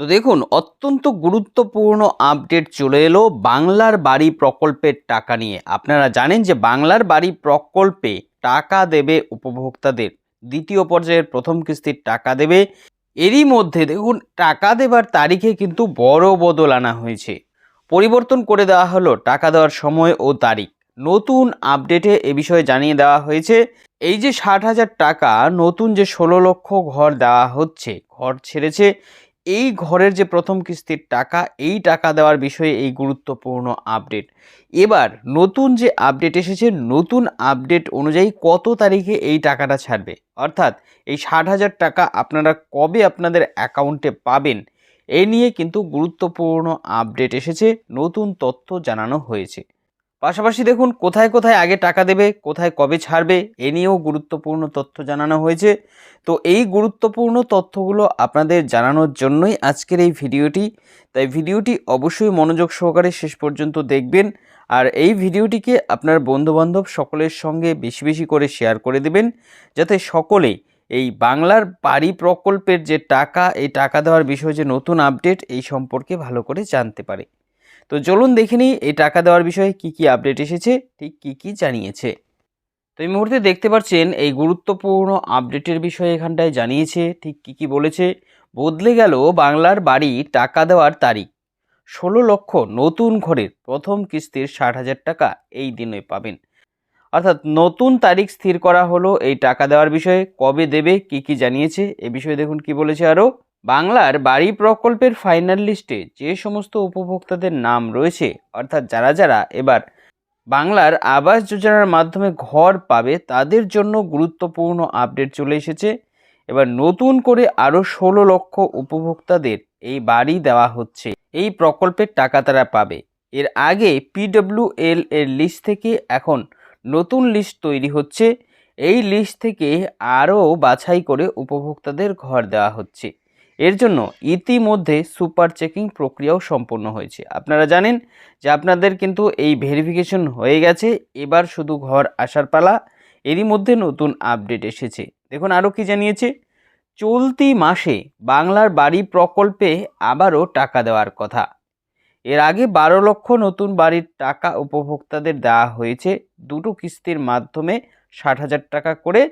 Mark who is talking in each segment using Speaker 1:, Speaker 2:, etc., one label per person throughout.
Speaker 1: তো দেখুন, অত্যন্ত গুরুত্বপূর্ণ আপডেট চলে এলো বাংলার বাড়ি প্রকল্পের টাকা নিয়ে। আপনারা জানেন যে বাংলার বাড়ি প্রকল্পে টাকা দেবে উপভোক্তাদের। দ্বিতীয় পর্যায়ের প্রথম কিস্তির টাকা দেবে। এরই মধ্যে দেখুন, টাকা দেবার তারিখে কিন্তু বড় বদল আনা হয়েছে। পরিবর্তন করে দেওয়া হলো টাকা দেওয়ার সময় ও তারিখ। নতুন আপডেটে এ বিষয়ে জানিয়ে দেওয়া হয়েছে, এই যে ষাট হাজার টাকা নতুন যে ষোলো লক্ষ ঘর দেওয়া হচ্ছে, ঘর ছেড়েছে এই ঘরের যে প্রথম কিস্তির টাকা, এই টাকা দেওয়ার বিষয়ে এই গুরুত্বপূর্ণ আপডেট। এবার নতুন যে আপডেট এসেছে, নতুন আপডেট অনুযায়ী কত তারিখে এই টাকাটা ছাড়বে? অর্থাৎ এই ষাট হাজার টাকা আপনারা কবে আপনাদের অ্যাকাউন্টে পাবেন এই নিয়ে কিন্তু গুরুত্বপূর্ণ আপডেট এসেছে, নতুন তথ্য জানানো হয়েছে। পাশাপাশি দেখুন, কোথায় কোথায় আগে টাকা দেবে, কোথায় কবে ছাড়বে, এ নিয়েও গুরুত্বপূর্ণ তথ্য জানানো হয়েছে। তো এই গুরুত্বপূর্ণ তথ্যগুলো আপনাদের জানানোর জন্যই আজকের এই ভিডিওটি। তাই ভিডিওটি অবশ্যই মনোযোগ সহকারে শেষ পর্যন্ত দেখবেন আর এই ভিডিওটিকে আপনার বন্ধুবান্ধব সকলের সঙ্গে বেশি বেশি করে শেয়ার করে দেবেন, যাতে সকলেই এই বাংলার বাড়ি প্রকল্পের যে টাকা, এই টাকা দেওয়ার বিষয়ে যে নতুন আপডেট, এই সম্পর্কে ভালো করে জানতে পারে। তো চলুন দেখে নিই এই টাকা দেওয়ার বিষয়ে কি কি আপডেট এসেছে, ঠিক কি কি জানিয়েছে। তো এই মুহূর্তে দেখতে পাচ্ছেন এই গুরুত্বপূর্ণ আপডেটের বিষয়ে এখানটায় জানিয়েছে, ঠিক কি কি বলেছে। বদলে গেল বাংলার বাড়ি টাকা দেওয়ার তারিখ। ষোলো লক্ষ নতুন ঘরের প্রথম কিস্তির ষাট হাজার টাকা এই দিনে পাবেন। অর্থাৎ নতুন তারিখ স্থির করা হলো এই টাকা দেওয়ার বিষয়ে। কবে দেবে, কি কি জানিয়েছে, এ বিষয়ে দেখুন কি বলেছে আরও। বাংলার বাড়ি প্রকল্পের ফাইনাল লিস্টে যে সমস্ত উপভোক্তাদের নাম রয়েছে, অর্থাৎ যারা যারা এবার বাংলার আবাস যোজনার মাধ্যমে ঘর পাবে, তাদের জন্য গুরুত্বপূর্ণ আপডেট চলে এসেছে। এবার নতুন করে আরও ষোলো লক্ষ উপভোক্তাদের এই বাড়ি দেওয়া হচ্ছে। এই প্রকল্পের টাকা তারা পাবে। এর আগে পিডব্লিউএল এর লিস্ট থেকে এখন নতুন লিস্ট তৈরি হচ্ছে। এই লিস্ট থেকে আরও বাছাই করে উপভোক্তাদের ঘর দেওয়া হচ্ছে। এর জন্য ইতিমধ্যে সুপার চেকিং প্রক্রিয়াও সম্পন্ন হয়েছে। আপনারা জানেন যে আপনাদের কিন্তু এই ভেরিফিকেশন হয়ে গেছে, এবার শুধু ঘর আসার পালা, এরই মধ্যে নতুন আপডেট এসেছে। দেখুন আরও কি জানিয়েছে, চলতি মাসে বাংলার বাড়ি প্রকল্পে আবারও টাকা দেওয়ার কথা। এর আগে বারো লক্ষ নতুন বাড়ির টাকা উপভোক্তাদের দেওয়া হয়েছে, দুটো কিস্তির মাধ্যমে ষাট হাজার টাকা করে,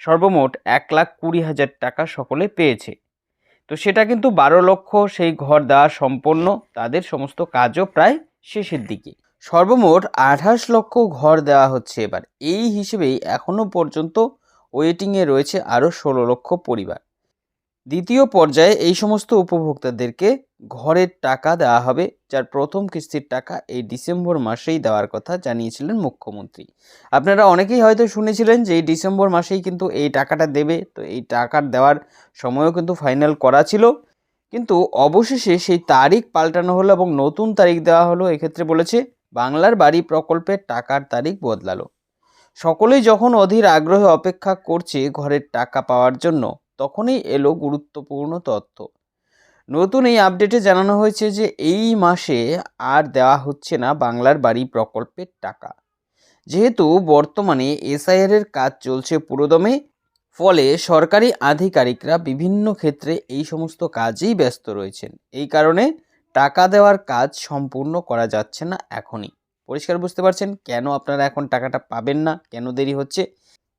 Speaker 1: সর্বমোট এক লাখ কুড়ি হাজার টাকা সকলে পেয়েছে। তো সেটা কিন্তু বারো লক্ষ সেই ঘর দেওয়া সম্পন্ন। তাদের সমস্ত কাজও প্রায় শেষের দিকে। সর্বমোট আঠাশ লক্ষ ঘর দেওয়া হচ্ছে এবার। এই হিসেবেই এখনও পর্যন্ত ওয়েটিংয়ে রয়েছে আরও ষোলো লক্ষ পরিবার। দ্বিতীয় পর্যায়ে এই সমস্ত উপভোক্তাদেরকে ঘরের টাকা দেওয়া হবে, যার প্রথম কিস্তির টাকা এই ডিসেম্বর মাসেই দেওয়ার কথা জানিয়েছিলেন মুখ্যমন্ত্রী। আপনারা অনেকেই হয়তো শুনেছিলেন যে এই ডিসেম্বর মাসেই কিন্তু এই টাকাটা দেবে, তো এই টাকার দেওয়ার সময়ও কিন্তু ফাইনাল করা ছিল। কিন্তু অবশেষে সেই তারিখ পাল্টানো হলো এবং নতুন তারিখ দেওয়া হলো, এক্ষেত্রে বলেছে বাংলার বাড়ি প্রকল্পের টাকার তারিখ বদলালো। সকলেই যখন অধীর আগ্রহে অপেক্ষা করছে ঘরের টাকা পাওয়ার জন্য তখনই এলো গুরুত্বপূর্ণ তথ্য। নতুন এই আপডেটে জানানো হয়েছে যে এই মাসে আর দেওয়া হচ্ছে না বাংলার বাড়ি প্রকল্পের টাকা। যেহেতু বর্তমানে এসআইআর এর কাজ চলছে পুরোদমে, ফলে সরকারি আধিকারিকরা বিভিন্ন ক্ষেত্রে এই সমস্ত কাজেই ব্যস্ত রয়েছেন। এই কারণে টাকা দেওয়ার কাজ সম্পূর্ণ করা যাচ্ছে না এখনই। পরিষ্কার বুঝতে পারছেন কেন আপনারা এখন টাকাটা পাবেন না, কেন দেরি হচ্ছে?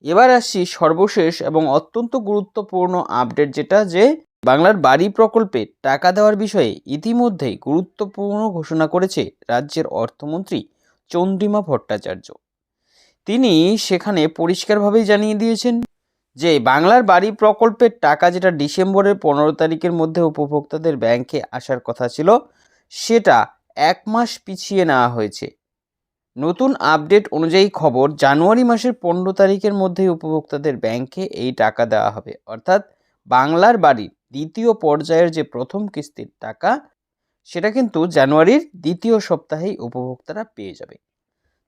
Speaker 1: এবার আসছি সর্বশেষ এবং অত্যন্ত গুরুত্বপূর্ণ আপডেট যেটা যে বাংলার বাড়ি প্রকল্পে টাকা দেওয়ার বিষয়ে ইতিমধ্যেই গুরুত্বপূর্ণ ঘোষণা করেছে রাজ্যের অর্থমন্ত্রী চন্দ্রিমা ভট্টাচার্য। তিনি সেখানে পরিষ্কারভাবেই জানিয়ে দিয়েছেন যে বাংলার বাড়ি প্রকল্পের টাকা যেটা ডিসেম্বরের পনেরো তারিখের মধ্যে উপভোক্তাদের ব্যাংকে আসার কথা ছিল, সেটা এক মাস পিছিয়ে নেওয়া হয়েছে। নতুন আপডেট অনুযায়ী খবর জানুয়ারি মাসের পনেরো তারিখের মধ্যে উপভোক্তাদের ব্যাংকে এই টাকা দেওয়া হবে। অর্থাৎ বাংলার বাড়ির দ্বিতীয় পর্যায়ের যে প্রথম কিস্তির টাকা, সেটা কিন্তু জানুয়ারির দ্বিতীয় সপ্তাহেই উপভোক্তারা পেয়ে যাবে।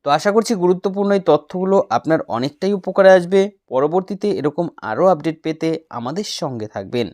Speaker 1: তো আশা করছি গুরুত্বপূর্ণ এই তথ্যগুলো আপনার অনেকটাই উপকারে আসবে। পরবর্তীতে এরকম আরও আপডেট পেতে আমাদের সঙ্গে থাকবেন।